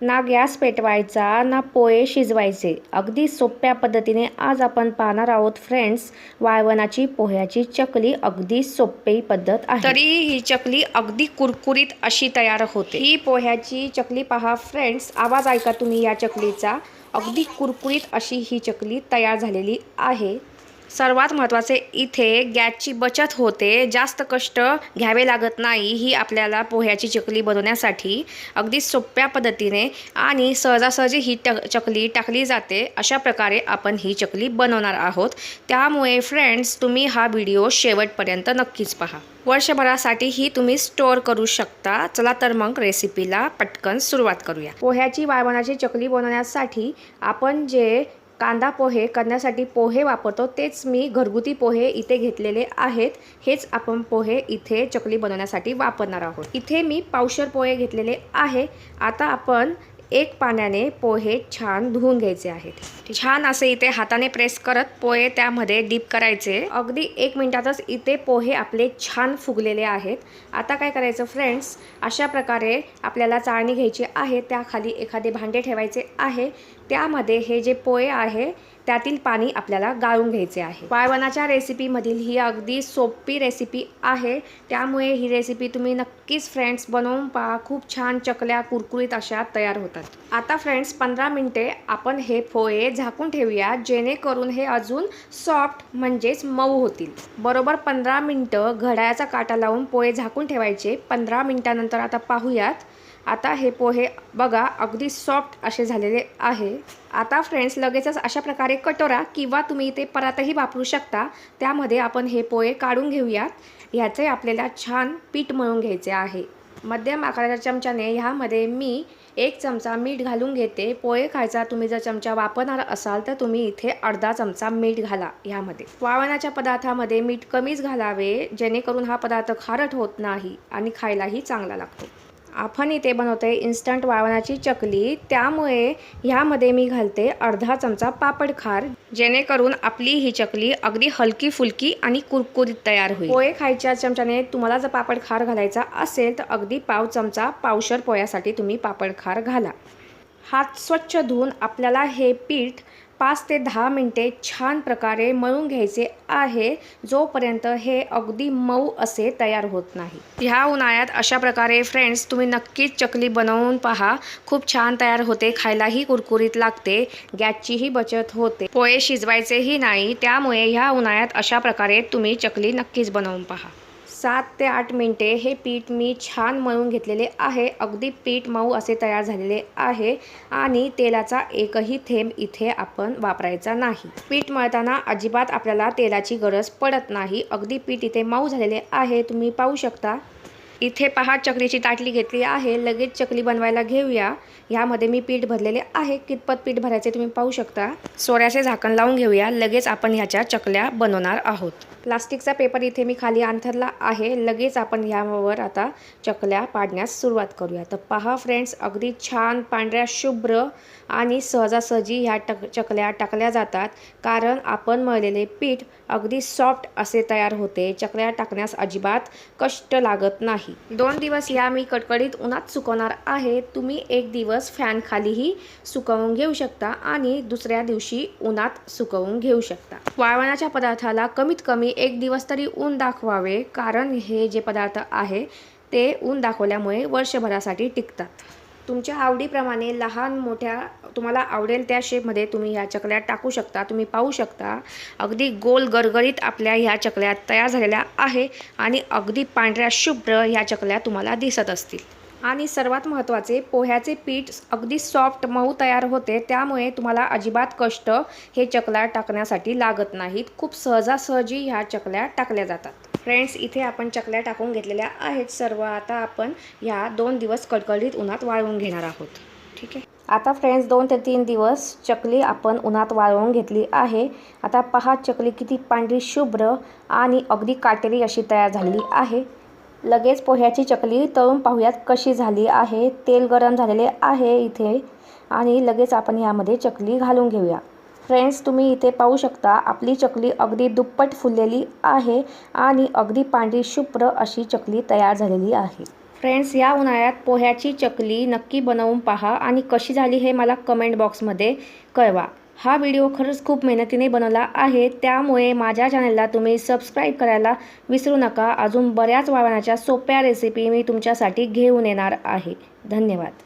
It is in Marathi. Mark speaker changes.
Speaker 1: ना गॅस पेटवायचा ना पोहे शिजवायचे. अगदी सोप्या पद्धतीने आज आपण पाहणार आहोत फ्रेंड्स वाळवणाची पोह्याची चकली. अगदी सोपी पद्धत आहे. तरी ही चकली अगदी कुरकुरीत अशी तयार होते. ही पोह्याची चकली पहा फ्रेंड्स आवाज ऐका तुम्ही या चकलीचा. अगदी कुरकुरीत अशी ही चकली तयार झालेली आहे. सर्वात महत्त्वाचे इथे गॅसची बचत होते जास्त कष्ट घ्यावे लागत नाही ही आपल्याला पोह्याची चकली बनवण्यासाठी अगदी सोप्या पद्धतीने आणि सहजासहजी ही ट चकली टाकली जाते. अशा प्रकारे आपण ही चकली बनवणार आहोत. त्यामुळे फ्रेंड्स तुम्ही हा व्हिडिओ शेवटपर्यंत नक्कीच पहा. वर्षभरासाठी ही तुम्ही स्टोअर करू शकता. चला तर मग रेसिपीला पटकन सुरुवात करूया. पोह्याची वाळवणाची चकली बनवण्यासाठी आपण जे कांदा पोहे करण्यासाठी पोहे वापरतो तेच मी घरगुती पोहे इथे घेतलेले आहेत. हेच आपण पोहे इथे चकली बनवण्यासाठी वापरणार आहोत. इथे मी पावशर पोहे घेतलेले आहे. आता आपण एक पाण्याने पोहे छान धुवून घ्यायचे आहेत. छान असे इथे हाताने प्रेस करत पोहे त्यामध्ये डीप करायचे. अगदी एक मिनिटातच इथे पोहे आपले छान फुगलेले आहेत. आता काय करायचं फ्रेंड्स? अशा प्रकारे आपल्याला चाळणी घ्यायची आहे. त्याखाली एखादे भांडे ठेवायचे आहे. त्यामध्ये हे जे पोहे आहे त्यातील पाणी आपल्याला गाळून घ्यायचे आहे. वाळवणाच्या रेसिपीमधील ही अगदी सोपी रेसिपी आहे. त्यामुळे ही रेसिपी तुम्ही नक्कीच फ्रेंड्स बनवून पहा. खूप छान चकल्या कुरकुरीत अशा तयार होतात. आता फ्रेंड्स पंधरा मिनटे आपण हे पोहे झाकून ठेवूया. जेणेकरून हे अजून सॉफ्ट म्हणजेच मऊ होतील. बरोबर पंधरा मिनटं घड्याळाचा काटा लावून पोहे झाकून ठेवायचे. पंधरा मिनटानंतर आता पाहूयात. आता हे पोहे बघा अगदी सॉफ्ट असे झालेले आहे. आता फ्रेंड्स लगेचच अशा प्रकारे कटोरा किंवा तुम्ही इथे परातही वापरू शकता. त्यामध्ये आपण हे पोहे काढून घेऊयात. ह्याचे आपल्याला छान पीठ मळून घ्यायचे आहे. मध्यम आकाराच्या चमच्याने ह्यामध्ये मी एक चमचा मीठ घालून घेते. पोहे खायचा तुम्ही जर चमचा वापरणार असाल तर तुम्ही इथे अर्धा चमचा मीठ घाला ह्यामध्ये. वावणाच्या पदार्थामध्ये मीठ कमीच घालावे जेणेकरून हा पदार्थ खारट होत नाही आणि खायलाही चांगला लागतो. आपण इथे बनवते. इन्स्टंट वावणाची चकली. त्यामुळे ह्यामध्ये मी घालते अर्धा चमचा पापड खार जेणेकरून आपली ही चकली अगदी हलकी फुलकी आणि कुरकुरीत तयार होईल. पोहे खायच्या चमच्याने तुम्हाला जर पापड खार घालायचा असेल तर अगदी पाव चमचा पावशर पोह्यासाठी तुम्ही पापड खार घाला. हात स्वच्छ धुवून आपल्याला हे पीठ पाच ते दहा मिनटे छान प्रकारे मळून घ्यायचे आहे जोपर्यंत हे अगदी मऊ असे तयार होत नाही. ह्या उन्हाळ्यात अशा प्रकारे फ्रेंड्स तुम्ही नक्कीच चकली बनवून पहा. खूप छान तयार होते खायलाही कुरकुरीत लागते गॅसचीही बचत होते. पोहे शिजवायचेही नाही त्यामुळे ह्या उन्हाळ्यात अशा प्रकारे तुम्ही चकली नक्कीच बनवून पहा. सात ते आठ मिनटे हे पीठ मी छान मळून घेतलेले आहे. अगदी पीठ मऊ असे तयार झालेले आहे आणि तेलाचा एकही थेंब इथे आपण वापरायचा नाही. पीठ मळताना अजिबात आपल्याला तेलाची गरज पडत नाही. अगदी पीठ इथे मऊ झालेले आहे. तुम्ही पाहू शकता. इथे पहा चकलीची ताटली घेतली आहे. लगेच चकली बनवायला घेऊया. ह्यामध्ये मी पीठ भरलेले आहे. कितपत पीठ भरायचे तुम्ही पाहू शकता. सोऱ्याचे झाकण लावून घेऊया. लगेच आपण ह्याच्या चकल्या बनवणार आहोत. प्लास्टिकचा पेपर इथे मी खाली अंथरला आहे. लगेच आपण ह्यावर आता चकल्या पाडण्यास सुरुवात करूया. तर पहा फ्रेंड्स अगदी छान पांढऱ्या शुभ्र आणि सहजासहजी ह्या टक चकल्या टाकल्या जातात. कारण आपण मळलेले पीठ अगदी सॉफ्ट असे तयार होते. चकल्या टाकण्यास अजिबात कष्ट लागत नाही. दोन दिवस या मी कडकडीत उन्हात सुकवणार आहे. तुम्ही एक दिवस फॅन खालीही सुकवून घेऊ शकता आणि दुसऱ्या दिवशी उन्हात सुकवून घेऊ शकता. वाळवणाच्या पदार्थाला कमीत कमी एक दिवस तरी ऊन दाखवावे कारण हे जे पदार्थ आहे ते ऊन दाखवल्यामुळे वर्षभरासाठी टिकतात. तुमच्या आवडीप्रमाणे लहान मोठ्या तुम्हाला आवडेल त्या शेपमध्ये तुम्ही ह्या चकल्या टाकू शकता तुम्ही पाहू शकता. अगदी गोल गरगरीत आपल्या ह्या चकल्या तयार झालेल्या आहे आणि अगदी पांढऱ्या शुभ्र ह्या चकल्या तुम्हाला दिसत असतील. आणि सर्वात महत्त्वाचे पोह्याचे पीठ अगदी सॉफ्ट मऊ तयार होते त्यामुळे तुम्हाला अजिबात कष्ट हे चकल्या टाकण्यासाठी लागत नाहीत. खूप सहजासहजी ह्या चकल्या टाकल्या जातात. फ्रेंड्स इथे आपण चकल्या टाकून घेतलेल्या आहेत. सर्व आता आपण ह्या दोन दिवस कडकडीत उन्हात वाळवून घेणार आहोत. ठीक आहे? आता फ्रेंड्स दोन ते तीन दिवस चकली आपण उन्हात वाळवून घेतली आहे. आता पहा चकली किती पांढरी शुभ्र आणि अगदी काटेरी अशी तयार झालेली आहे. लगेच पोह्याची चकली तळून पाहूयात कशी झाली आहे. तेल गरम झालेले आहे इथे. आणि लगेच आपण ह्यामध्ये चकली घालून घेऊया. फ्रेंड्स तुम्ही इथे पाहू शकता आपली चकली अगदी दुप्पट फुललेली आहे आणि अगदी पांढरी शुभ्र अशी चकली तयार झालेली आहे. फ्रेंड्स या उन्हाळ्यात पोह्याची चकली नक्की बनवून पहा आणि कशी झाली हे मला कमेंट बॉक्समध्ये कळवा. हा व्हिडिओ खरंच खूप मेहनतीने बनवला आहे त्यामुळे माझ्या चॅनलला तुम्ही सबस्क्राईब करायला विसरू नका. अजून बऱ्याच वावण्याच्या सोप्या रेसिपी मी तुमच्यासाठी घेऊन येणार आहे. धन्यवाद.